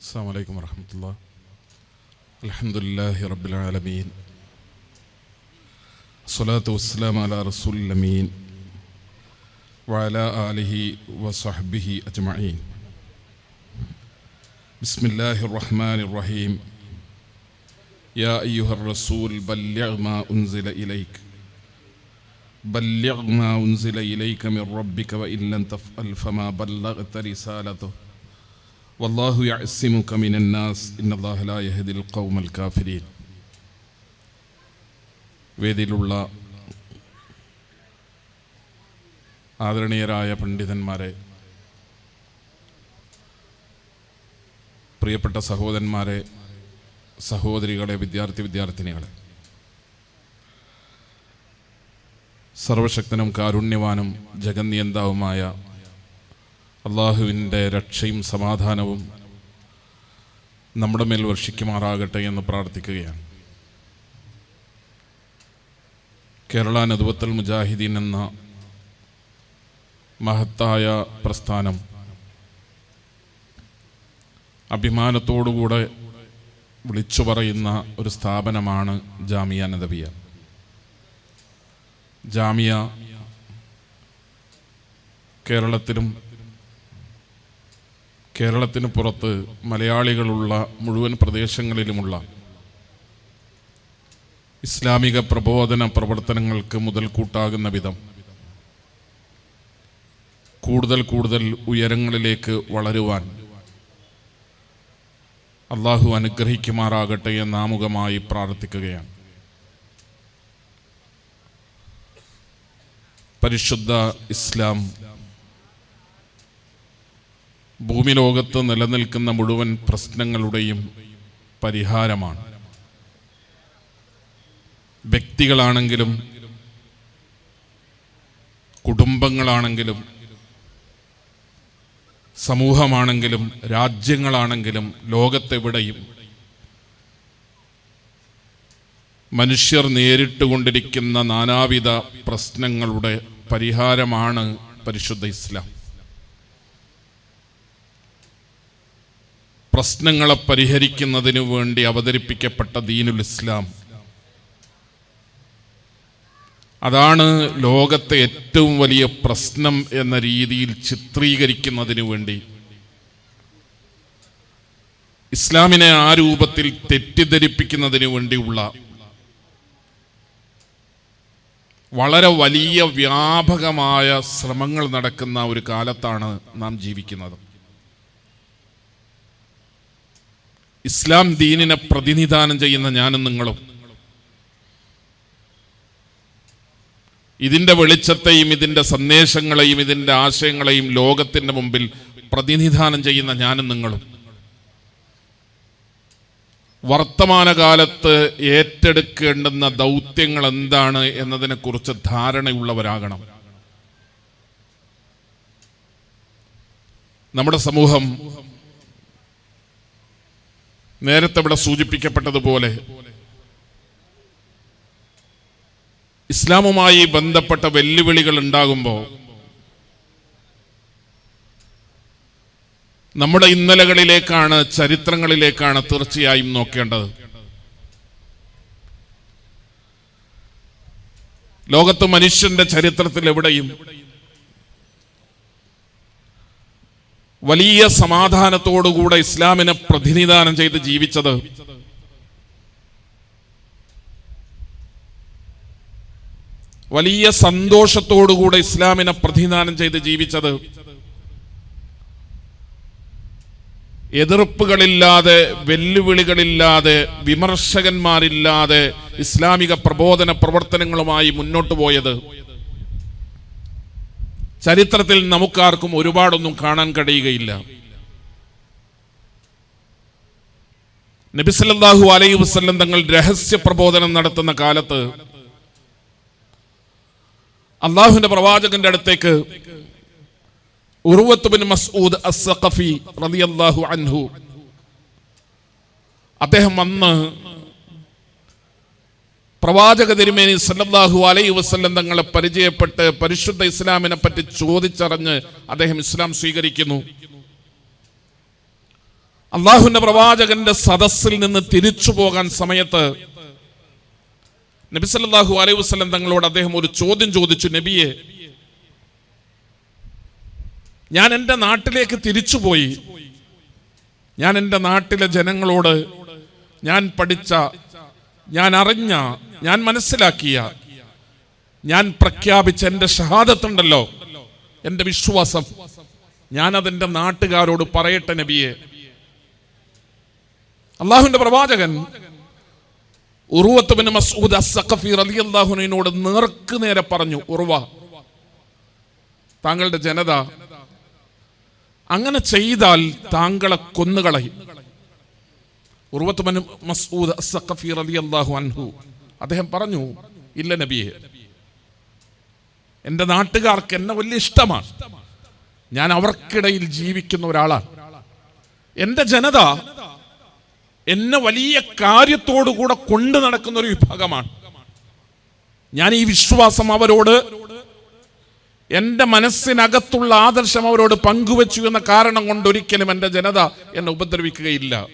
السلام عليكم ورحمة الله. الحمد لله رب العالمين. الصلاة والسلام على رسول الأمين وعلى آله وصحبه أجمعين. بسم الله الرحمن الرحيم. يا أيها الرسول بلغ ما أنزل إليك. بلغ ما أنزل إليك من ربك وإن لم تفعل فما بلغت رسالته. വല്ലാഹു യഅ്സിമുക മിനന്നാസ് ഇന്നല്ലാഹ ലാ യഹ്ദിൽ ഖൗമൽ കാഫിരീൻ വേദിയിലുള്ള ആദരണീയരായ പണ്ഡിതന്മാരെ പ്രിയപ്പെട്ട സഹോദരന്മാരെ സഹോദരികളെ വിദ്യാർത്ഥി വിദ്യാർത്ഥിനികളെ സർവശക്തനും കാരുണ്യവാനും ജഗന്നിയന്താവുമായ അള്ളാഹുവിന്റെ രക്ഷയും സമാധാനവും നമ്മുടെ മേൽ വർഷിക്കുമാറാകട്ടെ എന്ന് പ്രാർത്ഥിക്കുകയാണ്. കേരള നദുവത്തൽ മുജാഹിദീൻ എന്ന മഹത്തായ പ്രസ്ഥാനം അഭിമാനത്തോടുകൂടെ വിളിച്ചു പറയുന്ന ഒരു സ്ഥാപനമാണ് ജാമിയ നദവിയ. ജാമിയ കേരളത്തിലും കേരളത്തിന് പുറത്ത് മലയാളികളുള്ള മുഴുവൻ പ്രദേശങ്ങളിലുമുള്ള ഇസ്ലാമിക പ്രബോധന പ്രവർത്തനങ്ങൾക്ക് മുതൽക്കൂട്ടാകുന്ന വിധം കൂടുതൽ കൂടുതൽ ഉയരങ്ങളിലേക്ക് വളരുവാൻ അള്ളാഹു അനുഗ്രഹിക്കുമാറാകട്ടെ എന്ന് ആമുഖമായി പ്രാർത്ഥിക്കുകയാണ്. പരിശുദ്ധ ഇസ്ലാം ഭൂമി ലോകത്ത് നിലനിൽക്കുന്ന മുഴുവൻ പ്രശ്നങ്ങളുടെയും പരിഹാരമാണ്. വ്യക്തികളാണെങ്കിലും കുടുംബങ്ങളാണെങ്കിലും സമൂഹമാണെങ്കിലും രാജ്യങ്ങളാണെങ്കിലും ലോകത്തെവിടെയും മനുഷ്യർ നേരിട്ടുകൊണ്ടിരിക്കുന്ന നാനാവിധ പ്രശ്നങ്ങളുടെ പരിഹാരമാണ് പരിശുദ്ധ ഇസ്ലാം. പ്രശ്നങ്ങളെ പരിഹരിക്കുന്നതിന് വേണ്ടി അവതരിപ്പിക്കപ്പെട്ട ദീനുൽ ഇസ്ലാം. അതാണ് ലോകത്തെ ഏറ്റവും വലിയ പ്രശ്നം എന്ന രീതിയിൽ ചിത്രീകരിക്കുന്നതിന് വേണ്ടി. ഇസ്ലാമിനെ ആ രൂപത്തിൽ തെറ്റിദ്ധരിപ്പിക്കുന്നതിന് വേണ്ടിയുള്ള വളരെ വലിയ വ്യാപകമായ ശ്രമങ്ങൾ നടക്കുന്ന ഒരു കാലത്താണ് നാം ജീവിക്കുന്നത്. ഇസ്ലാം ദീനിനെ പ്രതിനിധാനം ചെയ്യുന്ന ഞാനും നിങ്ങളും. ഇതിന്റെ വെളിച്ചത്തെയും ഇതിന്റെ സന്ദേശങ്ങളെയും ഇതിന്റെ ആശയങ്ങളെയും ലോകത്തിന്റെ മുമ്പിൽ പ്രതിനിധാനം ചെയ്യുന്ന ഞാനും നിങ്ങളും. വർത്തമാനകാലത്ത് ഏറ്റെടുക്കേണ്ടുന്ന ദൗത്യങ്ങൾ എന്താണ് എന്നതിനെക്കുറിച്ച് ധാരണയുള്ളവരാകണം. നമ്മുടെ സമൂഹം നേരത്തെ ഇവിടെ സൂചിപ്പിക്കപ്പെട്ടതുപോലെ ഇസ്ലാമുമായി ബന്ധപ്പെട്ട വെല്ലുവിളികൾ ഉണ്ടാകുമ്പോൾ നമ്മുടെ ഇന്നലകളിലേക്കാണ് ചരിത്രങ്ങളിലേക്കാണ് തീർച്ചയായും നോക്കേണ്ടത്. ലോകത്ത് മനുഷ്യന്റെ ചരിത്രത്തിൽ എവിടെയും വലിയ സമാധാനത്തോടുകൂടെ ഇസ്ലാമിനെ പ്രതിനിധാനം ചെയ്ത് ജീവിച്ചത് വലിയ സന്തോഷത്തോടുകൂടെ ഇസ്ലാമിനെ പ്രതിനിധാനം ചെയ്ത് ജീവിച്ചത് എതിർപ്പുകളില്ലാതെ വെല്ലുവിളികളില്ലാതെ വിമർശകന്മാരില്ലാതെ ഇസ്ലാമിക പ്രബോധന പ്രവർത്തനങ്ങളുമായി മുന്നോട്ട് പോയത് ചരിത്രത്തിൽ നമുക്കാർക്കും ഒരുപാടൊന്നും കാണാൻ കഴിയുകയില്ല. നബിസല്ലാഹു അലൈഹി വസ്ലം തങ്ങൾ രഹസ്യ പ്രബോധനം നടത്തുന്ന കാലത്ത് അള്ളാഹുവിന്റെ പ്രവാചകന്റെ അടുത്തേക്ക് മസ്ഊദ് റളിയല്ലാഹു അൻഹു അദ്ദേഹം വന്ന് പ്രവാചക തിരുമേനി സല്ലാഹു അലൈ വസല്ലം തങ്ങളെ പരിചയപ്പെട്ട് പരിശുദ്ധ ഇസ്ലാമിനെ പറ്റി ചോദിച്ചറിഞ്ഞ് അദ്ദേഹം ഇസ്ലാം സ്വീകരിക്കുന്നു. അള്ളാഹുവിന്റെ പ്രവാചകന്റെ സദസ്സിൽ നിന്ന് തിരിച്ചു പോകാൻ സമയത്ത് നബി സല്ലാഹു അലൈഹി വസ്ലം തങ്ങളോട് അദ്ദേഹം ഒരു ചോദ്യം ചോദിച്ചു നബിയെ ഞാൻ എന്റെ നാട്ടിലേക്ക് തിരിച്ചുപോയി ഞാൻ എന്റെ നാട്ടിലെ ജനങ്ങളോട് ഞാൻ പഠിച്ച ഞാൻ അറിഞ്ഞ ഞാൻ മനസ്സിലാക്കിയ ഞാൻ പ്രഖ്യാപിച്ച എന്റെ ഷഹാദത്തുണ്ടല്ലോ എന്റെ വിശ്വാസം. ഞാൻ അതെന്റെ നാട്ടുകാരോട് പറയട്ടെ നബിയെ. അള്ളാഹുവിന്റെ പ്രവാചകൻ ഉറുവത്തുബിന് മസൂദ് റളിയല്ലാഹുവിനോട് നേർക്ക് നേരെ പറഞ്ഞു ഉറുവ താങ്കളുടെ ജനത അങ്ങനെ ചെയ്താൽ താങ്കളെ കൊന്നുകളയും. റളിയല്ലാഹു അൻഹു. അദ്ദേഹം പറഞ്ഞു ഇല്ല നബിയെ എന്റെ നാട്ടുകാർക്ക് എന്നെ വലിയ ഇഷ്ടമാണ്. ഞാൻ അവർക്കിടയിൽ ജീവിക്കുന്ന ഒരാളാണ്. എന്റെ ജനത എന്നെ വലിയ കാര്യത്തോടുകൂടെ കൊണ്ടു നടക്കുന്ന ഒരു വിഭാഗമാണ്. ഞാൻ ഈ വിശ്വാസം അവരോട് എന്റെ മനസ്സിനകത്തുള്ള ആദർശം അവരോട് പങ്കുവച്ചു എന്ന കാരണം കൊണ്ട് ഒരിക്കലും എന്റെ ജനത എന്നെ ഉപദ്രവിക്കുകയില്ല.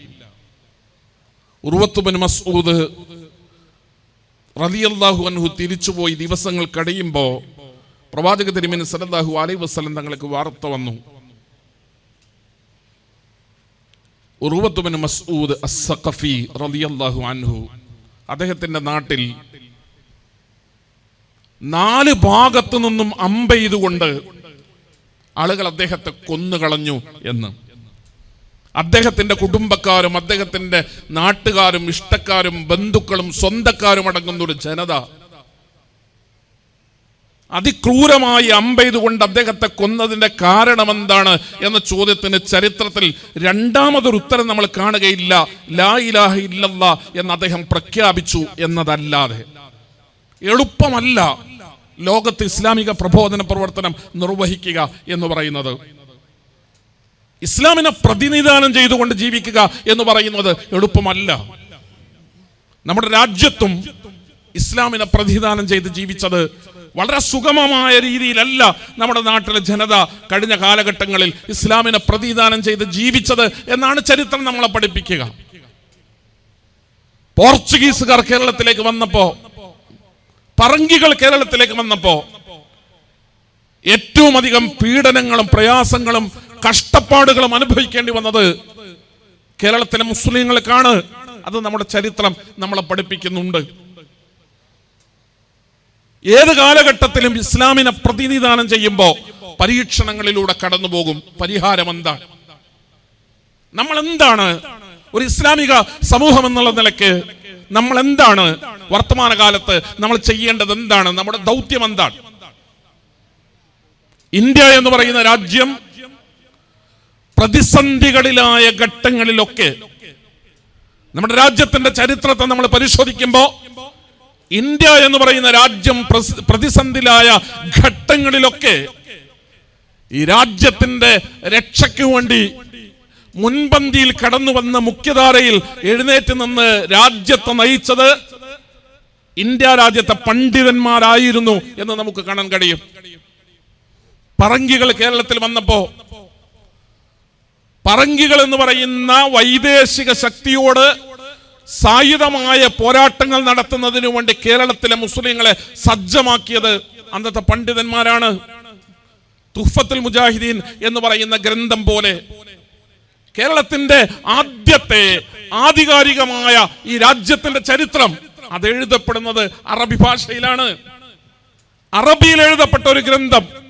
ഉറുവത്തുബിൻ മസൂദ് റലിയല്ലാഹു അൻഹു തിരിച്ചുപോയി ദിവസങ്ങൾ കഴിയുമ്പോൾ പ്രവാചക തിരുമിന് സലല്ലാഹു അലൈ വസ്ലം തങ്ങൾക്ക് വാർത്ത വന്നു. ഉറുവത്തുബിന് മസൂദ് അസ്സഖഫി അൻഹു അദ്ദേഹത്തിന്റെ നാട്ടിൽ നാല് ഭാഗത്തു നിന്നും അമ്പെയ്തുകൊണ്ട് ആളുകൾ അദ്ദേഹത്തെ കൊന്നുകളഞ്ഞു എന്ന്. അദ്ദേഹത്തിന്റെ കുടുംബക്കാരും അദ്ദേഹത്തിന്റെ നാട്ടുകാരും ഇഷ്ടക്കാരും ബന്ധുക്കളും സ്വന്തക്കാരും അടങ്ങുന്ന ഒരു ജനത. അതിക്രൂരമായി അമ്പെയ്തുകൊണ്ട് അദ്ദേഹത്തെ കൊന്നതിന്റെ കാരണം എന്താണ് എന്ന ചോദ്യത്തിന് ചരിത്രത്തിൽ രണ്ടാമതൊരു ഉത്തരം നമ്മൾ കാണുകയില്ല. ലാ ഇലാഹ ഇല്ലല്ല എന്ന് അദ്ദേഹം പ്രഖ്യാപിച്ചു എന്നതല്ലാതെ. എളുപ്പമല്ല ലോകത്ത് ഇസ്ലാമിക പ്രബോധന പ്രവർത്തനം നിർവഹിക്കുക എന്ന് പറയുന്നത്. ഇസ്ലാമിനെ പ്രതിനിധാനം ചെയ്തുകൊണ്ട് ജീവിക്കുക എന്ന് പറയുന്നത് എളുപ്പമല്ല. നമ്മുടെ രാജ്യത്തും ഇസ്ലാമിനെ പ്രതിനിധാനം ചെയ്ത് ജീവിച്ചത് വളരെ സുഗമമായ രീതിയിലല്ല നമ്മുടെ നാട്ടിലെ ജനത കഴിഞ്ഞ കാലഘട്ടങ്ങളിൽ ഇസ്ലാമിനെ പ്രതിനിധാനം ചെയ്ത് ജീവിച്ചത് എന്നാണ് ചരിത്രം നമ്മളെ പഠിപ്പിക്കുക. പോർച്ചുഗീസുകാർ കേരളത്തിലേക്ക് വന്നപ്പോ പറങ്കികൾ കേരളത്തിലേക്ക് വന്നപ്പോ ഏറ്റവും അധികം പീഡനങ്ങളും പ്രയാസങ്ങളും കഷ്ടപ്പാടുകളും അനുഭവിക്കേണ്ടി വന്നത് കേരളത്തിലെ മുസ്ലിങ്ങൾക്കാണ് അത് നമ്മുടെ ചരിത്രം നമ്മളെ പഠിപ്പിക്കുന്നുണ്ട്. ഏത് കാലഘട്ടത്തിലും ഇസ്ലാമിനെ പ്രതിനിധാനം ചെയ്യുമ്പോൾ പരീക്ഷണങ്ങളിലൂടെ കടന്നു പോകും പരിഹാരം എന്താണ് നമ്മൾ എന്താണ് ഒരു ഇസ്ലാമിക സമൂഹം എന്നുള്ള നിലയ്ക്ക് നമ്മൾ എന്താണ് വർത്തമാനകാലത്ത് നമ്മൾ ചെയ്യേണ്ടത് എന്താണ് നമ്മുടെ ദൗത്യം എന്താണ്? ഇന്ത്യ എന്ന് പറയുന്ന രാജ്യം പ്രതിസന്ധികളിലായ ഘട്ടങ്ങളിലൊക്കെ നമ്മുടെ രാജ്യത്തിന്റെ ചരിത്രത്തെ നമ്മൾ പരിശോധിക്കുമ്പോൾ ഇന്ത്യ എന്ന് പറയുന്ന രാജ്യം പ്രതിസന്ധിയിലായ ഘട്ടങ്ങളിലൊക്കെ ഈ രാജ്യത്തിന്റെ രക്ഷയ്ക്ക് വേണ്ടി മുൻപന്തിയിൽ കടന്നു വന്ന മുഖ്യധാരയിൽ എഴുന്നേറ്റ് നിന്ന് രാജ്യത്തെ നയിച്ചത് ഇന്ത്യ രാജ്യത്തെ പണ്ഡിതന്മാരായിരുന്നു എന്ന് നമുക്ക് കാണാൻ കഴിയും. പറങ്കികൾ കേരളത്തിൽ വന്നപ്പോ പറങ്കികൾ എന്ന് പറയുന്ന വൈദേശിക ശക്തിയോട് സായുധമായ പോരാട്ടങ്ങൾ നടത്തുന്നതിനു വേണ്ടി കേരളത്തിലെ മുസ്ലിങ്ങളെ സജ്ജമാക്കിയത് അന്നത്തെ പണ്ഡിതന്മാരാണ്. തുഫത്തുൽ മുജാഹിദീൻ എന്ന് പറയുന്ന ഗ്രന്ഥം പോലെ. കേരളത്തിന്റെ ആദ്യത്തെ ആധികാരികമായ ഈ രാജ്യത്തിന്റെ ചരിത്രം അത് എഴുതപ്പെടുന്നത് അറബി ഭാഷയിലാണ്. അറബിയിൽ എഴുതപ്പെട്ട ഒരു ഗ്രന്ഥം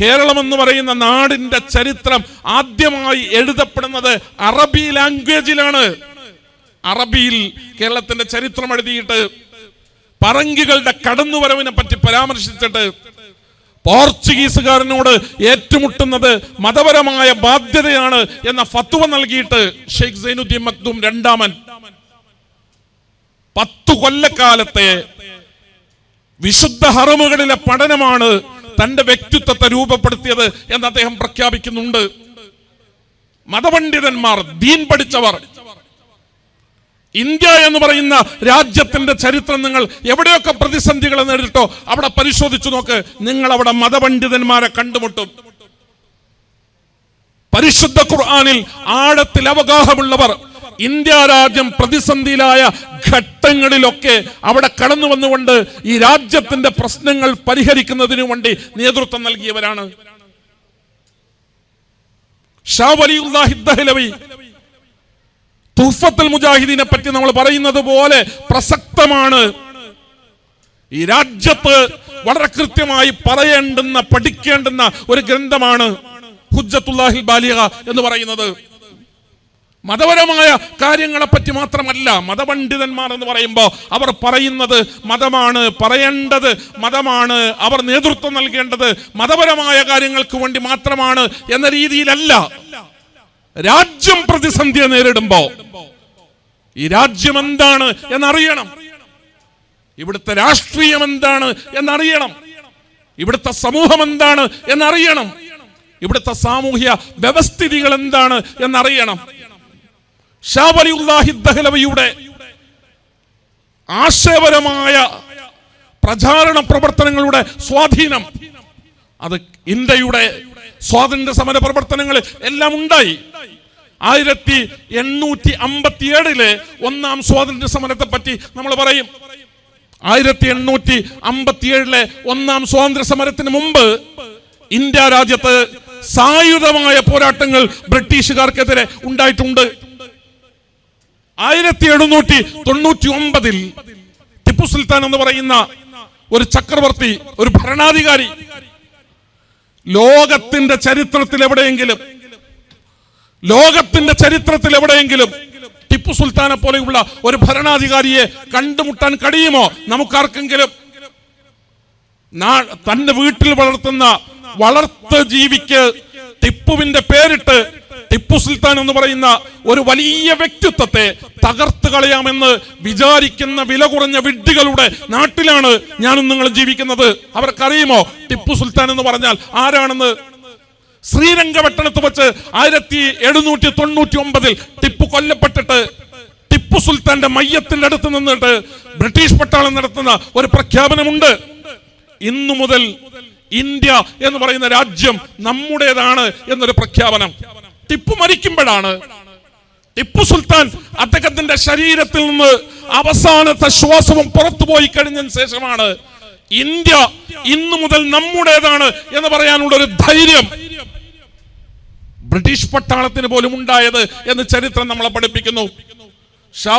കേരളം എന്ന് പറയുന്ന നാടിന്റെ ചരിത്രം ആദ്യമായി എഴുതപ്പെടുന്നത് അറബി ലാംഗ്വേജിലാണ്. അറബിയിൽ കേരളത്തിന്റെ ചരിത്രം എഴുതിയിട്ട് പറങ്കികളുടെ കടന്നുവരവിനെ പറ്റി പരാമർശിച്ചിട്ട് പോർച്ചുഗീസുകാരനോട് ഏറ്റുമുട്ടുന്നത് മതപരമായ ബാധ്യതയാണ് എന്ന ഫത്വ നൽകിയിട്ട് ഷെയ്ഖ് സൈനുദ്ദീൻ മക്ദൂം രണ്ടാമൻ പത്തു കൊല്ലക്കാലത്തെ വിശുദ്ധ ഹറമുകളിലെ പഠനമാണ് തന്റെ വ്യക്തിത്വത്തെ രൂപപ്പെടുത്തിയത് എന്ന് അദ്ദേഹം പ്രഖ്യാപിക്കുന്നുണ്ട്. മതപണ്ഡിതന്മാർ ദീൻ പഠിച്ചവർ. ഇന്ത്യ എന്ന് പറയുന്ന രാജ്യത്തിന്റെ ചരിത്രം നിങ്ങൾ എവിടെയൊക്കെ പ്രതിസന്ധികൾ നേരിട്ടോ അവിടെ പരിശോധിച്ചു നോക്ക്. നിങ്ങൾ അവിടെ മതപണ്ഡിതന്മാരെ കണ്ടുമുട്ടും. പരിശുദ്ധ ഖുർആാനിൽ ആഴത്തിൽ അവഗാഹമുള്ളവർ ഇന്ത്യ രാജ്യം പ്രതിസന്ധിയിലായ ഘട്ടങ്ങളിലൊക്കെ അവിടെ കടന്നു വന്നുകൊണ്ട് ഈ രാജ്യത്തിന്റെ പ്രശ്നങ്ങൾ പരിഹരിക്കുന്നതിനു വേണ്ടി നേതൃത്വം നൽകിയവരാണ്. ഷാ മുജാഹിദീനെ പറ്റി നമ്മൾ പറയുന്നത് പോലെ പ്രസക്തമാണ്. ഈ രാജ്യത്ത് വളരെ കൃത്യമായി പറയേണ്ടുന്ന പഠിക്കേണ്ടുന്ന ഒരു ഗ്രന്ഥമാണ് ഹുജ്ജത്തുല്ലാഹിൽ ബാലിക എന്ന് പറയുന്നത്. മതപരമായ കാര്യങ്ങളെപ്പറ്റി മാത്രമല്ല മതപണ്ഡിതന്മാർ എന്ന് പറയുമ്പോൾ അവർ പറയുന്നത് മതമാണ് പറയേണ്ടത് മതമാണ് അവർ നേതൃത്വം നൽകേണ്ടത് മതപരമായ കാര്യങ്ങൾക്ക് വേണ്ടി മാത്രമാണ് എന്ന രീതിയിലല്ല. രാജ്യം പ്രതിസന്ധിയെ നേരിടുമ്പോ ഈ രാജ്യം എന്താണ് എന്നറിയണം. ഇവിടുത്തെ രാഷ്ട്രീയം എന്താണ് എന്നറിയണം. ഇവിടുത്തെ സമൂഹം എന്താണ് എന്നറിയണം. ഇവിടുത്തെ സാമൂഹ്യ വ്യവസ്ഥിതികൾ എന്താണ് എന്നറിയണം. ദഹ്ലവിയുടെ ആശയപരമായ പ്രചാരണ പ്രവർത്തനങ്ങളുടെ സ്വാധീനം. അത് ഇന്ത്യയുടെ സ്വാതന്ത്ര്യ സമര പ്രവർത്തനങ്ങൾ എല്ലാം ഉണ്ടായി. ആയിരത്തി എണ്ണൂറ്റി അമ്പത്തി ഒന്നാം സ്വാതന്ത്ര്യ സമരത്തെ പറ്റി നമ്മൾ പറയും. ആയിരത്തി എണ്ണൂറ്റി അമ്പത്തി ഏഴിലെ ഒന്നാം സ്വാതന്ത്ര്യ സമരത്തിന് മുമ്പ് ഇന്ത്യ രാജ്യത്ത് സായുധമായ പോരാട്ടങ്ങൾ ബ്രിട്ടീഷുകാർക്കെതിരെ ഉണ്ടായിട്ടുണ്ട്. ആയിരത്തി എഴുന്നൂറ്റി തൊണ്ണൂറ്റി ഒമ്പതിൽ ടിപ്പു സുൽത്താൻ എന്ന് പറയുന്ന ഒരു ചക്രവർത്തി ഒരു ഭരണാധികാരി ലോകത്തിന്റെ ചരിത്രത്തിൽ എവിടെയെങ്കിലും ലോകത്തിന്റെ ചരിത്രത്തിൽ എവിടെയെങ്കിലും ടിപ്പു സുൽത്താനെ പോലെയുള്ള ഒരു ഭരണാധികാരിയെ കണ്ടുമുട്ടാൻ കഴിയുമോ? നമുക്കാർക്കെങ്കിലും? തന്റെ വീട്ടിൽ വളർത്തുന്ന വളർത്ത് ജീവിക്ക് ടിപ്പുവിന്റെ പേരിട്ട് ടിപ്പു സുൽത്താൻ എന്ന് പറയുന്ന ഒരു വലിയ വ്യക്തിത്വത്തെ തകർത്ത് കളയാമെന്ന് വിചാരിക്കുന്ന വില കുറഞ്ഞ വിഡ്ഢികളുടെ നാട്ടിലാണ് ഞാനും നിങ്ങൾ ജീവിക്കുന്നത്. അവർക്കറിയുമോ? ടിപ്പു സുൽത്താൻ എന്ന് പറഞ്ഞാൽ ആരാണെന്ന്? ശ്രീരംഗപട്ടണത്ത് വെച്ച് ആയിരത്തി എഴുന്നൂറ്റി തൊണ്ണൂറ്റി ഒമ്പതിൽ ടിപ്പു കൊല്ലപ്പെട്ടിട്ട് ടിപ്പു സുൽത്താന്റെ മയ്യത്തിന്റെ അടുത്ത് നിന്നിട്ട് ബ്രിട്ടീഷ് പട്ടാളം നടത്തുന്ന ഒരു പ്രഖ്യാപനമുണ്ട്. ഇന്നു മുതൽ ഇന്ത്യ എന്ന് പറയുന്ന രാജ്യം നമ്മുടേതാണ് എന്നൊരു പ്രഖ്യാപനം. ടിപ്പു മരിക്കുമ്പോഴാണ്. ടിപ്പു സുൽത്താൻ അദ്ദേഹത്തിന്റെ ശരീരത്തിൽ നിന്ന് അവസാനത്തെ ശ്വാസവും പുറത്തു പോയി കഴിഞ്ഞതിന് ശേഷമാണ് ഇന്ത്യ ഇന്നു മുതൽ നമ്മുടേതാണ് എന്ന് പറയാനുള്ള ഒരു ധൈര്യം ബ്രിട്ടീഷ് പട്ടാളത്തിന് പോലും ഉണ്ടായത് എന്ന് ചരിത്രം നമ്മളെ പഠിപ്പിക്കുന്നു. ഷാ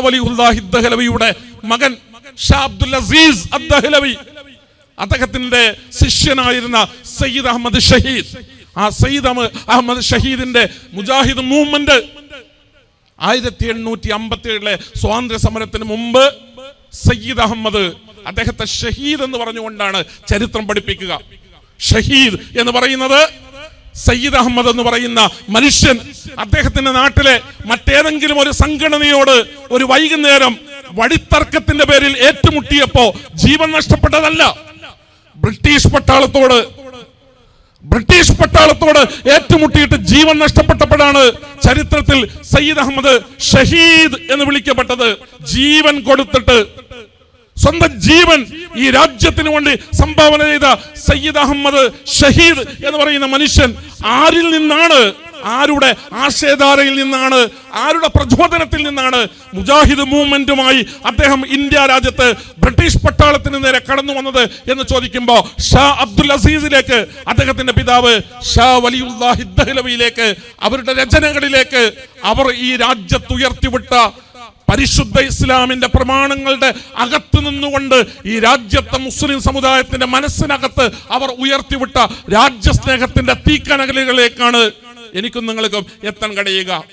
മകൻ ഷാ അബ്ദുൽ അസീസ് അദ്ദേഹത്തിന്റെ ശിഷ്യനായിരുന്ന സയ്യിദ് അഹമ്മദ് ഷഹീദ്. ആ സയ്യിദ് അഹമ്മദ് ഷഹീദിന്റെ മുജാഹിദ് മൂവ്മെന്റ്. ആയിരത്തി എണ്ണൂറ്റി അമ്പത്തി ഏഴിലെ സ്വാതന്ത്ര്യ സമരത്തിന് മുമ്പ് സയ്യിദ് അഹമ്മദ് അദ്ദേഹത്തെ ഷഹീദ് എന്ന് പറഞ്ഞുകൊണ്ടാണ് ചരിത്രം പഠിപ്പിക്കുക. ഷഹീദ് എന്ന് പറയുന്നത് സയ്യിദ് അഹമ്മദ് എന്ന് പറയുന്ന മനുഷ്യൻ അദ്ദേഹത്തിന്റെ നാട്ടിലെ മറ്റേതെങ്കിലും ഒരു സംഘടനയോട് ഒരു വൈകുന്നേരം വഴിത്തർക്കത്തിന്റെ പേരിൽ ഏറ്റുമുട്ടിയപ്പോ ജീവൻ നഷ്ടപ്പെട്ടതല്ല. ബ്രിട്ടീഷ് പട്ടാളത്തോട് ബ്രിട്ടീഷ് പട്ടാളത്തോട് ഏറ്റുമുട്ടിയിട്ട് ജീവൻ നഷ്ടപ്പെട്ടപ്പോഴാണ് ചരിത്രത്തിൽ സയ്യിദ് അഹമ്മദ് ഷഹീദ് എന്ന് വിളിക്കപ്പെട്ടത്. ജീവൻ കൊടുത്തിട്ട്. സ്വന്തം ജീവൻ ഈ രാജ്യത്തിന് വേണ്ടി സംഭാവന ചെയ്ത സയ്യിദ് അഹമ്മദ് ഷഹീദ് എന്ന് പറയുന്ന മനുഷ്യൻ ആരിൽ നിന്നാണ് ആരുടെ ആശയധാരയിൽ നിന്നാണ് ആരുടെ പ്രചോദനത്തിൽ നിന്നാണ് മുജാഹിദ് മൂവ്മെന്റുമായി അദ്ദേഹം ഇന്ത്യ രാജ്യത്ത് ബ്രിട്ടീഷ് പട്ടാളത്തിന് നേരെ കടന്നു വന്നത് എന്ന് ചോദിക്കുമ്പോൾ ഷാ അബ്ദുൽ അസീസിലേക്ക് അദ്ദേഹത്തിന്റെ പിതാവ് ഷാ വലിയുല്ലാഹി ദഹ്ലവിയിലേക്ക് അവരുടെ രചനകളിലേക്ക് അവർ ഈ രാജ്യത്ത് ഉയർത്തിവിട്ട പരിശുദ്ധ ഇസ്ലാമിന്റെ പ്രമാണങ്ങളുടെ അകത്ത് നിന്നുകൊണ്ട് ഈ രാജ്യത്തെ മുസ്ലിം സമുദായത്തിന്റെ മനസ്സിനകത്ത് അവർ ഉയർത്തിവിട്ട രാജ്യസ്നേഹത്തിന്റെ തീക്കനകലുകളിലേക്കാണ് എനിക്കും നിങ്ങൾക്കും എത്താൻ കഴിയുക.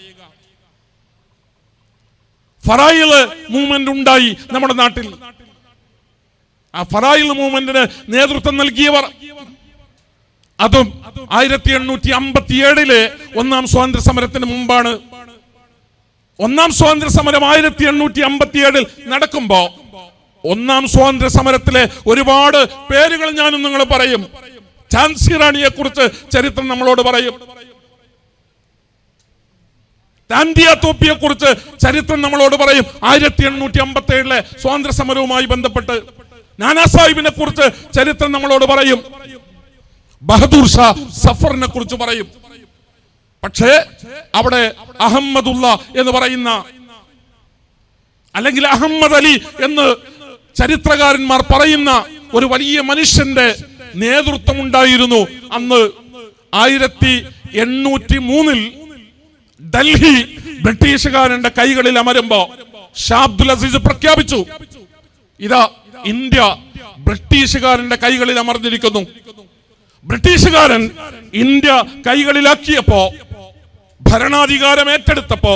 ഫറായിൽ മൂവ്മെന്റ് ഉണ്ടായി നമ്മുടെ നാട്ടിൽ. ആ ഫറായിൽ മൂവ്മെന്റിന് നേതൃത്വം നൽകിയവർ അതും ആയിരത്തി എണ്ണൂറ്റി അമ്പത്തി ഏഴിലെ ഒന്നാം സ്വാതന്ത്ര്യ സമരത്തിന് മുമ്പാണ്. ഒന്നാം സ്വാതന്ത്ര്യ സമരം ആയിരത്തി എണ്ണൂറ്റി അമ്പത്തി ഏഴിൽ നടക്കുമ്പോ ഒന്നാം സ്വാതന്ത്ര്യ സമരത്തിലെ ഒരുപാട് പേരുകൾ ഞാനും നിങ്ങൾ പറയും. ഝാൻസി റാണിയെ കുറിച്ച് ചരിത്രം നമ്മളോട് പറയും. തോപ്പിയെ കുറിച്ച് ചരിത്രം നമ്മളോട് പറയും. ആയിരത്തി എണ്ണൂറ്റി അമ്പത്തി ഏഴിലെ സ്വാതന്ത്ര്യ സമരവുമായി ബന്ധപ്പെട്ട് നാനാ സാഹിബിനെ കുറിച്ച് ചരിത്രം നമ്മളോട് പറയും. ബഹദൂർ ഷാ സഫറിനെ കുറിച്ച് പറയും. പക്ഷേ അവിടെ അഹമ്മദുള്ള എന്ന് പറയുന്ന അല്ലെങ്കിൽ അഹമ്മദ് അലി എന്ന് ചരിത്രകാരന്മാർ പറയുന്ന ഒരു വലിയ മനുഷ്യന്റെ നേതൃത്വം ഉണ്ടായിരുന്നു അന്ന് ആയിരത്തി എണ്ണൂറ്റി മൂന്നിൽ ഡൽഹി ബ്രിട്ടീഷുകാരന്റെ കൈകളിൽ അമരുമ്പോ ഷാബ്ദുൽ അസീസ് പ്രഖ്യാപിച്ചു. ഇതാ ഇന്ത്യ ബ്രിട്ടീഷുകാരന്റെ കൈകളിൽ അമർന്നിരിക്കുന്നു. ബ്രിട്ടീഷുകാരൻ ഇന്ത്യ കൈകളിലാക്കിയപ്പോ ഭരണാധികാരം ഏറ്റെടുത്തപ്പോ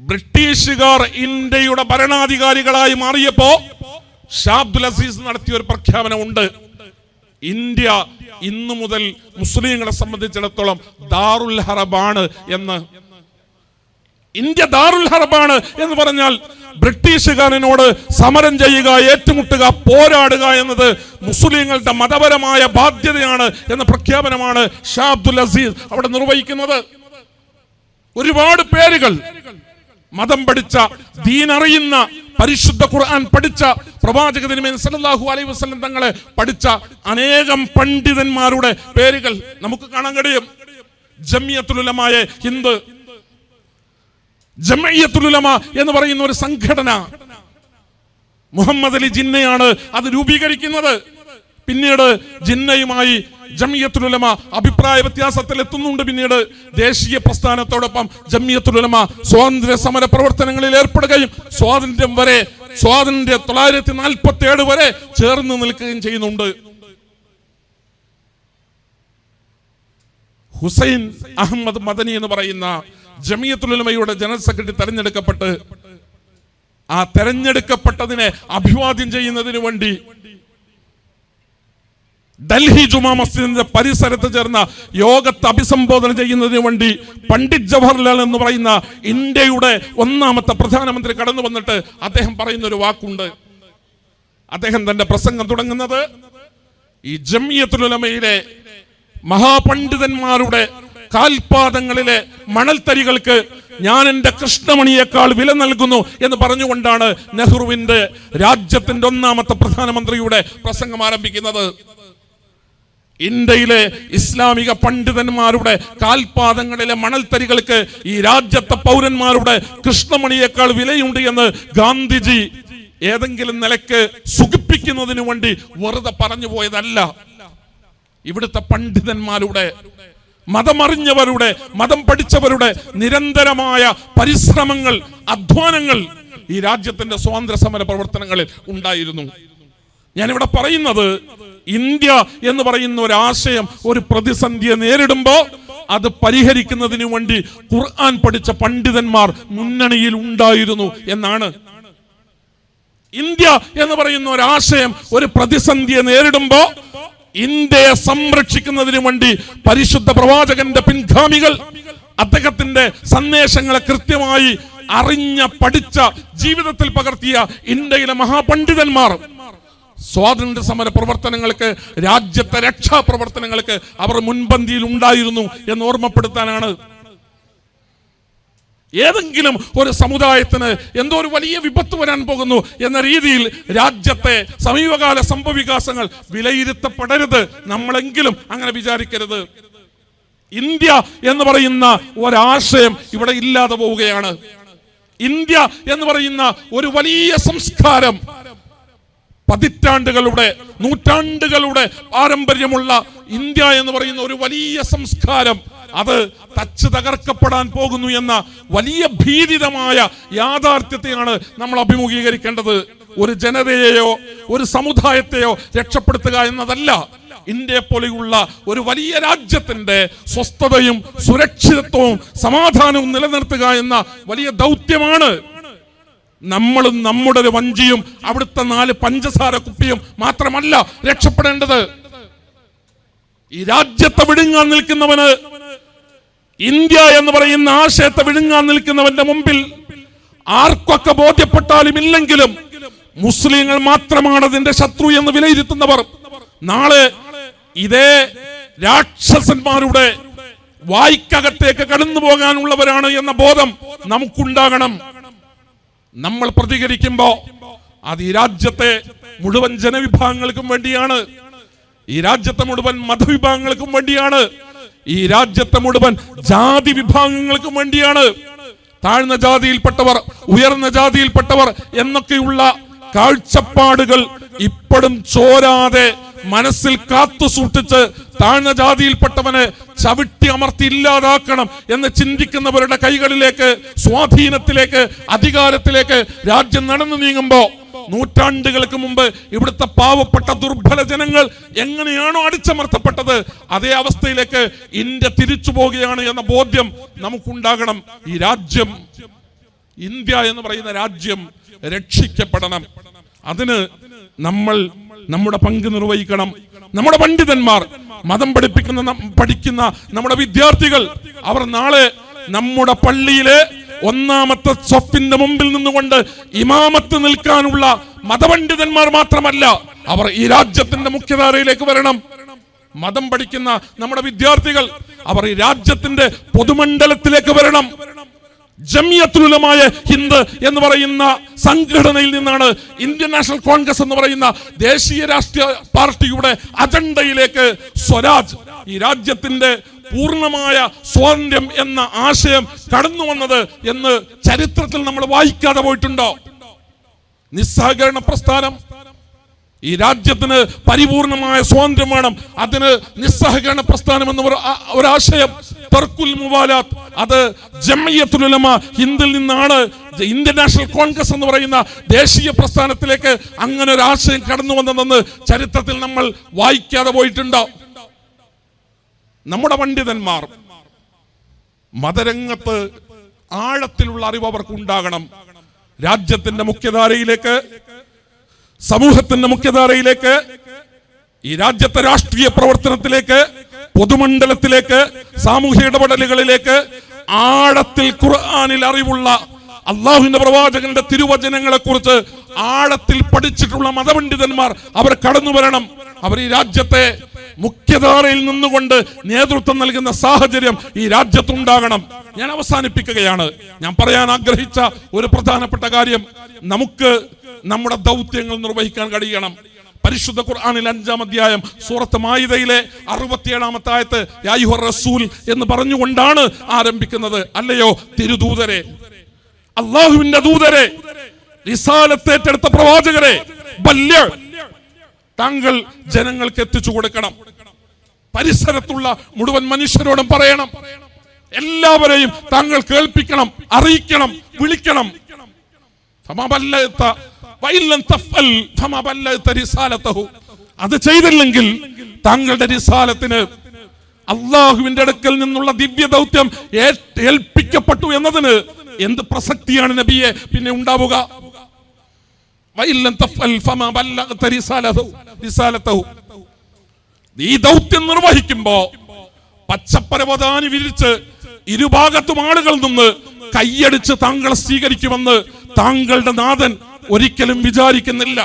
ബ്രിട്ടീഷുകാർ ഇന്ത്യയുടെ ഭരണാധികാരികളായി മാറിയപ്പോ ഷാബ്ദുൽ അസീസ് നടത്തിയ ഒരു പ്രഖ്യാപനമുണ്ട്. ഇന്ത്യ ഇന്നു മുതൽ മുസ്ലിങ്ങളെ സംബന്ധിച്ചിടത്തോളം ദാറുൽ ഹറബാണ് എന്ന്. ഇന്ത്യ ദാറുൽ ഹറബാണ് എന്ന് പറഞ്ഞാൽ ബ്രിട്ടീഷുകാരനോട് സമരം ചെയ്യുക ഏറ്റുമുട്ടുക പോരാടുക എന്നത് മുസ്ലിങ്ങളുടെ മതപരമായ ബാധ്യതയാണ് എന്ന പ്രഖ്യാപനമാണ് ഷാ അബ്ദുൽ അസീസ് അവിടെ നിർവഹിക്കുന്നത്. ഒരുപാട് പേരുകൾ മതം പഠിച്ച ദീൻ അറിയുന്ന പരിശുദ്ധ ഖുർആൻ പഠിച്ച പ്രവാചക ദിനാഹു സല്ലല്ലാഹു അലൈഹി വസല്ലം തങ്ങളെ പഠിച്ച അനേകം പണ്ഡിതന്മാരുടെ പേരുകൾ നമുക്ക് കാണാൻ കഴിയും. ജമിയത്തുലമായ ഹിന്ദ് ജമയ്യത്തുലമ എന്ന് പറയുന്ന ഒരു സംഘടന മുഹമ്മദ് അലി ജിന്നയാണ് അത് രൂപീകരിക്കുന്നത്. പിന്നീട് ജിന്നയുമായി ജമിയത്തുലമ അഭിപ്രായ വ്യത്യാസത്തിൽ എത്തുന്നുണ്ട് പിന്നീട് ദേശീയ പ്രസ്ഥാനത്തോടൊപ്പം ജമിയത്തുലമ സ്വാതന്ത്ര്യ സമര പ്രവർത്തനങ്ങളിൽ ഏർപ്പെടുകയും സ്വാതന്ത്ര്യം വരെ സ്വാതന്ത്ര്യ തൊള്ളായിരത്തി നാൽപ്പത്തി ഏഴ് വരെ ചേർന്ന് നിൽക്കുകയും ചെയ്യുന്നുണ്ട്. ഹുസൈൻ അഹമ്മദ് മദനി എന്ന് പറയുന്ന ജമിയത്തുലമയുടെ ജനറൽ സെക്രട്ടറി തെരഞ്ഞെടുക്കപ്പെട്ട് ആ തെരഞ്ഞെടുക്കപ്പെട്ടതിനെ അഭിവാദ്യം ചെയ്യുന്നതിന് വേണ്ടി ഡൽഹി ജുമാ മസ്ജിദിന്റെ പരിസരത്ത് ചേർന്ന യോഗത്തെ അഭിസംബോധന ചെയ്യുന്നതിന് വേണ്ടി പണ്ഡിറ്റ് ജവഹർലാൽ എന്ന് പറയുന്ന ഇന്ത്യയുടെ ഒന്നാമത്തെ പ്രധാനമന്ത്രി കടന്നു വന്നിട്ട് അദ്ദേഹം പറയുന്ന ഒരു വാക്കുണ്ട്. അദ്ദേഹം തന്റെ പ്രസംഗം തുടങ്ങുന്നത് ഈ ജമിയത്തുലമയിലെ മഹാപണ്ഡിതന്മാരുടെ കാൽപാദങ്ങളിലെ മണൽത്തരികൾക്ക് ഞാൻ എന്റെ കൃഷ്ണമണിയേക്കാൾ വില നൽകുന്നു എന്ന് പറഞ്ഞുകൊണ്ടാണ് നെഹ്റുവിന്റെ രാജ്യത്തിന്റെ ഒന്നാമത്തെ പ്രധാനമന്ത്രിയുടെ പ്രസംഗം ആരംഭിക്കുന്നത്. ഇന്ത്യയിലെ ഇസ്ലാമിക പണ്ഡിതന്മാരുടെ കാൽപാദങ്ങളിലെ മണൽത്തരികൾക്ക് ഈ രാജ്യത്തെ പൗരന്മാരുടെ കൃഷ്ണമണിയേക്കാൾ വിലയുണ്ട് എന്ന് ഗാന്ധിജി ഏതെങ്കിലും നിലയ്ക്ക് സുഖിപ്പിക്കുന്നതിന് വേണ്ടി വെറുതെ പറഞ്ഞു പോയതല്ല. ഇവിടുത്തെ പണ്ഡിതന്മാരുടെ മതമറിഞ്ഞവരുടെ മതം പഠിച്ചവരുടെ നിരന്തരമായ പരിശ്രമങ്ങൾ അധ്വാനങ്ങൾ ഈ രാജ്യത്തിന്റെ സ്വാതന്ത്ര്യ സമര പ്രവർത്തനങ്ങളിൽ ഉണ്ടായിരുന്നു. ഞാനിവിടെ പറയുന്നത് ഇന്ത്യ എന്ന് പറയുന്ന ഒരു ആശയം ഒരു പ്രതിസന്ധിയെ നേരിടുമ്പോൾ അത് പരിഹരിക്കുന്നതിന് വേണ്ടി ഖുർആൻ പഠിച്ച പണ്ഡിതന്മാർ മുന്നണിയിൽ ഉണ്ടായിരുന്നു എന്നാണ്. ഇന്ത്യ എന്ന് പറയുന്ന ഒരു ആശയം ഒരു പ്രതിസന്ധിയെ നേരിടുമ്പോ ഇന്ത്യയെ സംരക്ഷിക്കുന്നതിന് വേണ്ടി പരിശുദ്ധ പ്രവാചകന്റെ പിൻഗാമികൾ അദ്ദേഹത്തിന്റെ സന്ദേശങ്ങളെ കൃത്യമായി അറിഞ്ഞ പഠിച്ച ജീവിതത്തിൽ പകർത്തിയ ഇന്ത്യയിലെ മഹാപണ്ഡിതന്മാർ സ്വാതന്ത്ര്യ സമര പ്രവർത്തനങ്ങൾക്ക് രാജ്യത്തെ രക്ഷാ പ്രവർത്തനങ്ങൾക്ക് അവർ മുൻപന്തിയിൽ ഉണ്ടായിരുന്നു എന്ന് ഓർമ്മപ്പെടുത്താനാണ്. ഏതെങ്കിലും ഒരു സമുദായത്തിന് എന്തോ ഒരു വലിയ വിപത്ത് വരാൻ പോകുന്നു എന്ന രീതിയിൽ രാജ്യത്തെ സമീപകാല സംഭവവികാസങ്ങൾ വിലയിരുത്തപ്പെടരുത്. നമ്മളെങ്കിലും അങ്ങനെ വിചാരിക്കരുത്. ഇന്ത്യ എന്ന് പറയുന്ന ഒരാശയം ഇവിടെ ഇല്ലാതെ പോവുകയാണ്. ഇന്ത്യ എന്ന് പറയുന്ന ഒരു വലിയ സംസ്കാരം പതിറ്റാണ്ടുകളുടെ നൂറ്റാണ്ടുകളുടെ പാരമ്പര്യമുള്ള ഇന്ത്യ എന്ന് പറയുന്ന ഒരു വലിയ സംസ്കാരം അത് തച്ച് തകർക്കപ്പെടാൻ പോകുന്നു എന്ന വലിയ ഭീതിതമായ യാഥാർത്ഥ്യത്തെയാണ് നമ്മൾ അഭിമുഖീകരിക്കേണ്ടത്. ഒരു ജനതയെയോ ഒരു സമുദായത്തെയോ രക്ഷപ്പെടുത്തുക എന്നതല്ല ഇന്ത്യയെ പോലെയുള്ള ഒരു വലിയ രാജ്യത്തിന്റെ സ്വസ്ഥതയും സുരക്ഷിതത്വവും സമാധാനവും നിലനിർത്തുക എന്ന വലിയ ദൗത്യമാണ് നമ്മളും നമ്മുടെ ഒരു വഞ്ചിയും അവിടുത്തെ നാല് പഞ്ചസാര കുപ്പിയും മാത്രമല്ല രക്ഷപ്പെടേണ്ടത്. ഈ രാജ്യത്തെ വിഴുങ്ങാൻ നിൽക്കുന്നവന് ഇന്ത്യ എന്ന് പറയുന്ന ആശയത്തെ വിഴുങ്ങാൻ നിൽക്കുന്നവന്റെ മുമ്പിൽ ആർക്കൊക്കെ ബോധ്യപ്പെട്ടാലും ഇല്ലെങ്കിലും മുസ്ലിങ്ങൾ മാത്രമാണ് അതിന്റെ ശത്രു എന്ന് വിലയിരുത്തുന്നവർ. നാളെ ഇതേ രാക്ഷസന്മാരുടെ വായിക്കകത്തേക്ക് കടന്നു പോകാനുള്ളവരാണ് എന്ന ബോധം നമുക്കുണ്ടാകണം. നമ്മൾ പ്രതികരിക്കുമ്പോ അത് ഈ രാജ്യത്തെ മുഴുവൻ ജനവിഭാഗങ്ങൾക്കും വേണ്ടിയാണ്. ഈ രാജ്യത്തെ മുഴുവൻ മതവിഭാഗങ്ങൾക്കും വേണ്ടിയാണ്. ഈ രാജ്യത്തെ മുഴുവൻ ജാതി വിഭാഗങ്ങൾക്കും വേണ്ടിയാണ്. താഴ്ന്ന ജാതിയിൽപ്പെട്ടവർ ഉയർന്ന ജാതിയിൽപ്പെട്ടവർ എന്നൊക്കെയുള്ള കാഴ്ചപ്പാടുകൾ ഇപ്പോഴും ചോരാതെ മനസ്സിൽ കാത്തു സൂക്ഷിച്ച് താഴ്ന്ന ജാതിയിൽപ്പെട്ടവനെ ചവിട്ടി അമർത്തി ഇല്ലാതാക്കണം എന്ന് ചിന്തിക്കുന്നവരുടെ കൈകളിലേക്ക് സ്വാധീനത്തിലേക്ക് അധികാരത്തിലേക്ക് രാജ്യം നടന്നു നീങ്ങുമ്പോ നൂറ്റാണ്ടുകൾക്ക് മുമ്പ് ഇവിടുത്തെ പാവപ്പെട്ട ദുർബല ജനങ്ങൾ എങ്ങനെയാണോ അടിച്ചമർത്തപ്പെട്ടത് അതേ അവസ്ഥയിലേക്ക് ഇന്ത്യ തിരിച്ചു പോവുകയാണ് എന്ന ബോധ്യം നമുക്കുണ്ടാകണം. ഈ രാജ്യം ഇന്ത്യ എന്ന് പറയുന്ന രാജ്യം രക്ഷിക്കപ്പെടണം. അതിന് നമ്മൾ നമ്മുടെ പങ്ക് നിർവഹിക്കണം. നമ്മുടെ പണ്ഡിതന്മാർ മതം പഠിപ്പിക്കുന്ന പഠിക്കുന്ന നമ്മുടെ വിദ്യാർത്ഥികൾ അവർ നാളെ നമ്മുടെ പള്ളിയിലെ ഒന്നാമത്തെ സ്വപ്പിന്റെ മുമ്പിൽ നിന്നുകൊണ്ട് ഇമാമത്ത് നിൽക്കാനുള്ള മതപണ്ഡിതന്മാർ മാത്രമല്ല അവർ ഈ രാജ്യത്തിന്റെ മുഖ്യധാരയിലേക്ക് വരണം. മതം പഠിക്കുന്ന നമ്മുടെ വിദ്യാർത്ഥികൾ അവർ ഈ രാജ്യത്തിന്റെ പൊതുമണ്ഡലത്തിലേക്ക് വരണം. ജമിയത്തുലമായ ഹിന്ദ് എന്ന് പറയുന്ന സംഘടനയിൽ നിന്നാണ് ഇന്ത്യൻ നാഷണൽ കോൺഗ്രസ് എന്ന് പറയുന്ന ദേശീയ രാഷ്ട്രീയ പാർട്ടിയുടെ അജണ്ടയിലേക്ക് സ്വരാജ് ഈ രാജ്യത്തിന്റെ പൂർണമായ സ്വാതന്ത്ര്യം എന്ന ആശയം കടന്നു വന്നത് എന്ന് ചരിത്രത്തിൽ നമ്മൾ വായിക്കാതെ പോയിട്ടുണ്ടോ? നിസ്സഹകരണ പ്രസ്ഥാനം ഈ രാജ്യത്തിന് പരിപൂർണമായ സ്വാതന്ത്ര്യം വേണം. അതിന് നിസ്സഹകരണ പ്രസ്ഥാനം എന്ന ഒരാശയം. തർക്കുൽ മുവാലാത്ത്. അത് ജമയത്തുലമ ഹിന്ദിൽ നിന്നാണ് ഇന്ത്യൻ നാഷണൽ കോൺഗ്രസ് എന്ന് പറയുന്ന ദേശീയ പ്രസ്ഥാനത്തിലേക്ക് അങ്ങനെ ഒരു ആശയം കടന്നു വന്നതെന്ന് ചരിത്രത്തിൽ നമ്മൾ വായിക്കാതെ പോയിട്ടുണ്ടോ? നമ്മുടെ പണ്ഡിതന്മാർ മതരംഗത്ത് ആഴത്തിലുള്ള അറിവ് അവർക്ക് ഉണ്ടാകണം രാജ്യത്തിന്റെ മുഖ്യധാരയിലേക്ക് സമൂഹത്തിന്റെ മുഖ്യധാരയിലേക്ക് ഈ രാജ്യത്തെ രാഷ്ട്രീയ പ്രവർത്തനത്തിലേക്ക് പൊതുമണ്ഡലത്തിലേക്ക് സാമൂഹ്യ ഇടപെടലുകളിലേക്ക് ആഴത്തിൽ ഖുർആാനിൽ അറിവുള്ള അള്ളാഹുവിന്റെ പ്രവാചകന്റെ തിരുവചനങ്ങളെ കുറിച്ച് ആഴത്തിൽ പഠിച്ചിട്ടുള്ള മതപണ്ഡിതന്മാർ അവർ കടന്നു വരണം അവർ ഈ രാജ്യത്തെ മുഖ്യധാരയിൽ നിന്നുകൊണ്ട് നേതൃത്വം നൽകുന്ന സാഹചര്യം ഈ രാജ്യത്തുണ്ടാകണം. ഞാൻ അവസാനിപ്പിക്കുകയാണ്. ഞാൻ പറയാൻ ആഗ്രഹിച്ച ഒരു പ്രധാനപ്പെട്ട കാര്യം. നമുക്ക് നമ്മുടെ ദൗത്യങ്ങൾ നിർവഹിക്കാൻ കഴിയണം. പരിശുദ്ധ ഖുർആാനിൽ അഞ്ചാം അധ്യായം സൂറത്ത് മായിദയിലെ അറുപത്തിയേഴാമത്തെ ആയത്ത് യായുഹർ റസൂൽ എന്ന് പറഞ്ഞുകൊണ്ടാണ് ആരംഭിക്കുന്നത്. അല്ലയോ തിരുദൂതരെ. അള്ളാഹുവിന്റെ ദൂതരെ. റിസാലത്തേറ്റെടുത്ത പ്രവാചകരെ. ബല്യ താങ്കൾ ജനങ്ങൾക്ക് എത്തിച്ചു കൊടുക്കണം. പരിസരത്തുള്ള മുഴുവൻ മനുഷ്യരോടും പറയണം. എല്ലാവരെയും താങ്കൾ കേൾപ്പിക്കണം അറിയിക്കണം വിളിക്കണം. അത് ചെയ്തില്ലെങ്കിൽ താങ്കളുടെ റിസാലത്തിന് അള്ളാഹുവിന്റെ അടുക്കൽ നിന്നുള്ള ദിവ്യ ദൗത്യം ഏൽപ്പിക്കപ്പെട്ടു എന്നതിന് എന്ത് പ്രസക്തിയാണ് നബിയെ പിന്നെ ഉണ്ടാവുക? ഈ ദൗത്യം നിർവഹിക്കുമ്പോ പച്ചപ്പരവതാനി വിരിച്ച് ഇരുഭാഗത്തും ആളുകൾ നിന്ന് കൈയടിച്ച് താങ്കൾ സ്വീകരിക്കുമെന്ന് താങ്കളുടെ നാഥൻ ഒരിക്കലും വിചാരിക്കുന്നില്ല.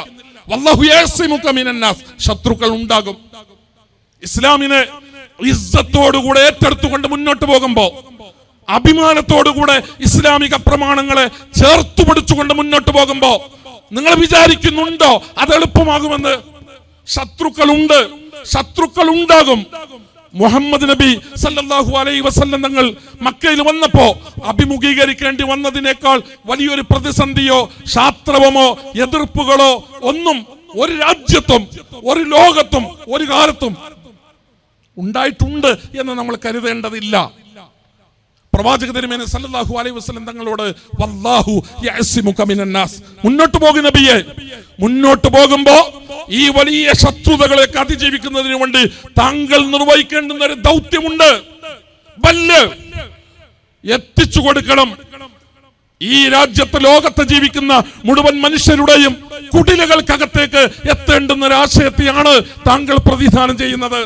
ശത്രുക്കൾ ഉണ്ടാകും. ഇസ്ലാമിനെ ഇസ്സത്തോടുകൂടെ ഏറ്റെടുത്തുകൊണ്ട് മുന്നോട്ട് പോകുമ്പോ അഭിമാനത്തോടുകൂടെ ഇസ്ലാമിക പ്രമാണങ്ങളെ ചേർത്തു പിടിച്ചുകൊണ്ട് മുന്നോട്ട് പോകുമ്പോ നിങ്ങൾ വിചാരിക്കുന്നുണ്ടോ? അത് എളുപ്പമാകുമെന്ന്? ശത്രുക്കളുണ്ട്. ശത്രുക്കൾ ഉണ്ടാകും മുഹമ്മദ് നബി സല്ലാഹു അലൈ വസല്ലം തങ്ങൾ മക്കയിൽ വന്നപ്പോ അഭിമുഖീകരിക്കേണ്ടി വന്നതിനേക്കാൾ വലിയൊരു പ്രതിസന്ധിയോ ശാസ്ത്രവമോ എതിർപ്പുകളോ ഒന്നും ഒരു രാജ്യത്തും ഒരു ലോകത്തും ഒരു കാലത്തും ഉണ്ടായിട്ടുണ്ട് എന്ന് നമ്മൾ കരുതേണ്ടതില്ല. പ്രവാചക തിരുമേനി സല്ലല്ലാഹു അലൈഹി വസല്ലം തങ്ങളോട് വല്ലാഹു യഅസിമുക മിനന്നാസ് മുന്നോട്ട് പോകും നബിയെ. മുന്നോട്ട് പോകുമ്പോ ഈ വലിയ ശത്രുതകളെ അതിജീവിക്കുന്നതിന് വേണ്ടി താങ്കൾ നിർവഹിക്കേണ്ടുന്ന ഒരു ദൗത്യമുണ്ട്. വല്ല് എത്തിച്ചു കൊടുക്കണം. ഈ രാജ്യത്ത് ലോകത്ത് ജീവിക്കുന്ന മുഴുവൻ മനുഷ്യരുടെയും കുടിലുകൾക്കകത്തേക്ക് എത്തേണ്ടുന്ന ഒരു ആശയത്തെയാണ് താങ്കൾ പ്രതിദാനം ചെയ്യുന്നത്.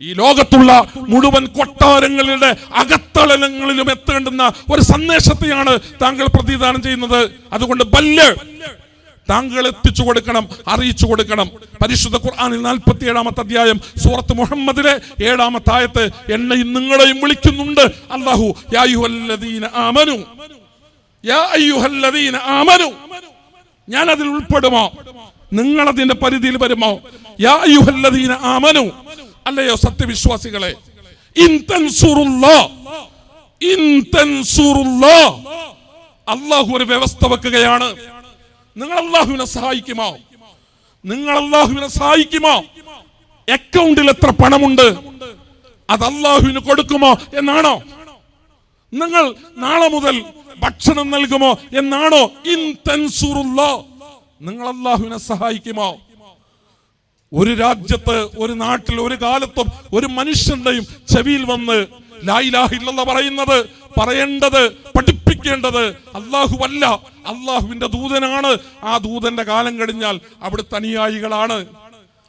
ഈ ലോകത്തുള്ള മുഴുവൻ കൊട്ടാരങ്ങളുടെ അകത്തളനങ്ങളിലും എത്തേണ്ടുന്ന ഒരു സന്ദേശത്തെയാണ് താങ്കൾ പ്രതിദാനം ചെയ്യുന്നത്. അതുകൊണ്ട് ബല്ല് താങ്കൾ എത്തിച്ചു കൊടുക്കണം അറിയിച്ചു കൊടുക്കണം. പരിശുദ്ധ ഖുർആാനിൽ നാൽപ്പത്തി ഏഴാമത്തെ അധ്യായം സൂറത്ത് മുഹമ്മദിലെ ഏഴാമത്തെ ആയത്ത് എന്നെയും നിങ്ങളെയും വിളിക്കുന്നുണ്ട്. അള്ളാഹു ഞാൻ അതിൽ ഉൾപ്പെടുമോ? നിങ്ങൾ അതിന്റെ പരിധിയിൽ വരുമോ? യാ ആമനു അല്ലയോ സത്യവിശ്വാസികളെ? അള്ളാഹു ഒരു വ്യവസ്ഥ വെക്കുകയാണ്. നിങ്ങൾ അള്ളാഹുവിനെ സഹായിക്കുമോ? നിങ്ങൾ അള്ളാഹുവിനെ സഹായിക്കുമോ? അക്കൗണ്ടിൽ എത്ര പണമുണ്ട്? അത് അള്ളാഹുവിന് കൊടുക്കുമോ എന്നാണോ? നിങ്ങൾ നാളെ മുതൽ ഭക്ഷണം നൽകുമോ എന്നാണോ? ഇൻ തൻസൂറുള്ള നിങ്ങൾ അള്ളാഹുവിനെ സഹായിക്കുമോ? ഒരു രാജ്യത്ത് ഒരു നാട്ടിൽ ഒരു കാലത്തും ഒരു മനുഷ്യന്റെയും ചെവിയിൽ വന്ന് ലായിലാഹില്ലെന്ന് പറയുന്നത് പറയേണ്ടത് പഠിപ്പിക്കേണ്ടത് അള്ളാഹു അല്ല. അള്ളാഹുവിന്റെ ദൂതനാണ്. ആ ദൂതന്റെ കാലം കഴിഞ്ഞാൽ അവിടുത്തെ അനുയായികളാണ്.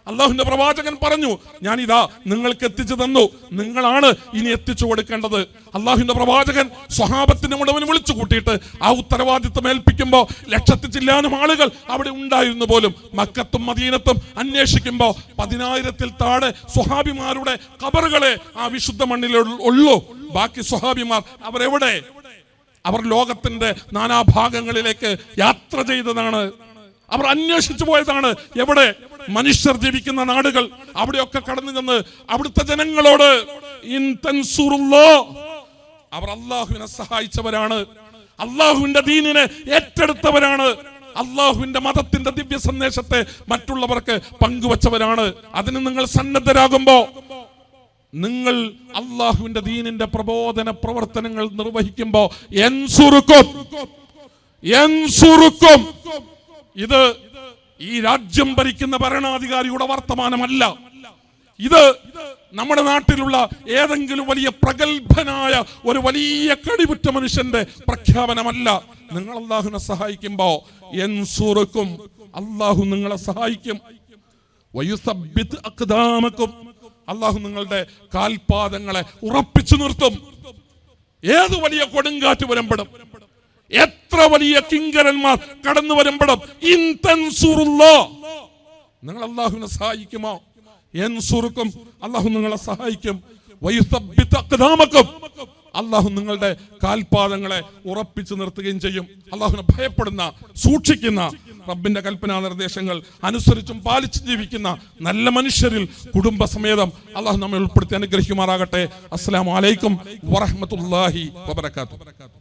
അള്ളാഹുവിന്റെ പ്രവാചകൻ പറഞ്ഞു ഞാൻ ഇതാ നിങ്ങൾക്ക് എത്തിച്ചു തന്നു. നിങ്ങളാണ് ഇനി എത്തിച്ചു കൊടുക്കേണ്ടത്. അള്ളാഹുവിന്റെ പ്രവാചകൻ സ്വഹാബത്തിന്റെ മുഴുവൻ വിളിച്ചു കൂട്ടിയിട്ട് ആ ഉത്തരവാദിത്വം ഏൽപ്പിക്കുമ്പോൾ ലക്ഷത്തി ചില്ലാനും ആളുകൾ അവിടെ ഉണ്ടായിരുന്നു പോലും. മക്കത്തും മദീനത്തും അന്വേഷിക്കുമ്പോൾ പതിനായിരത്തിൽ താഴെ സ്വഹാബിമാരുടെ കബറുകളെ ആ വിശുദ്ധ മണ്ണിൽ ഉള്ളൂ. ബാക്കി സ്വഹാബിമാർ അവരെവിടെ? അവർ ലോകത്തിന്റെ നാനാഭാഗങ്ങളിലേക്ക് യാത്ര ചെയ്തതാണ്. അവർ അന്വേഷിച്ചു പോയതാണ്. എവിടെ? മനുഷ്യർ ജീവിക്കുന്ന നാടുകൾ. അവിടെയൊക്കെ കടന്നു ചെന്ന് അവിടുത്തെ ജനങ്ങളോട് അവർ അള്ളാഹുവിനെ സഹായിച്ചവരാണ്. അള്ളാഹുവിന്റെ ദീനിനെ ഏറ്റെടുത്തവരാണ്. അള്ളാഹുവിന്റെ മതത്തിന്റെ ദിവ്യ സന്ദേശത്തെ മറ്റുള്ളവർക്ക് പങ്കുവച്ചവരാണ്. അതിന് നിങ്ങൾ സന്നദ്ധരാകുമ്പോ നിങ്ങൾ അള്ളാഹുവിന്റെ ദീനിന്റെ പ്രബോധന പ്രവർത്തനങ്ങൾ നിർവഹിക്കുമ്പോ എൻസുറുക്കും എൻസുറുക്കും. ഇത് ഈ രാജ്യം ഭരിക്കുന്ന ഭരണാധികാരിയുടെ വർത്തമാനമല്ല. ഇത് നമ്മുടെ നാട്ടിലുള്ള ഏതെങ്കിലും വലിയ പ്രഗത്ഭനായ ഒരു വലിയ കടിപുറ്റ മനുഷ്യന്റെ പ്രഖ്യാപനമല്ല. നിങ്ങൾ അള്ളാഹുവിനെ സഹായിക്കുമ്പോ എൻസുറുക്കും അള്ളാഹു നിങ്ങളെ സഹായിക്കും. അള്ളാഹു നിങ്ങളുടെ കാൽപാദങ്ങളെ ഉറപ്പിച്ചു നിർത്തും. ഏത് വലിയ കൊടുങ്കാറ്റ് വരുമ്പോഴും എത്ര വലിയ കിങ്കരന്മാർ കടന്നു വരുമ്പോഴും നിങ്ങൾ അള്ളാഹുവിനെ സഹായിക്കുമോ? എൻസുറുക്കും അള്ളാഹു നിങ്ങളെ സഹായിക്കും. അള്ളാഹു നിങ്ങളുടെ കാൽപാദങ്ങളെ ഉറപ്പിച്ചു നിർത്തുകയും ചെയ്യും. അള്ളാഹുവിനെ ഭയപ്പെടുന്ന സൂക്ഷിക്കുന്ന റബ്ബിന്റെ കൽപ്പനാ നിർദ്ദേശങ്ങൾ അനുസരിച്ചും പാലിച്ചു ജീവിക്കുന്ന നല്ല മനുഷ്യരിൽ കുടുംബസമേതം അള്ളാഹു നമ്മെ ഉൾപ്പെടുത്തി അനുഗ്രഹിക്കുമാറാകട്ടെ. അസ്സലാമു അലൈക്കും വറഹ്മത്തുള്ളാഹി വബറകാതുഹു.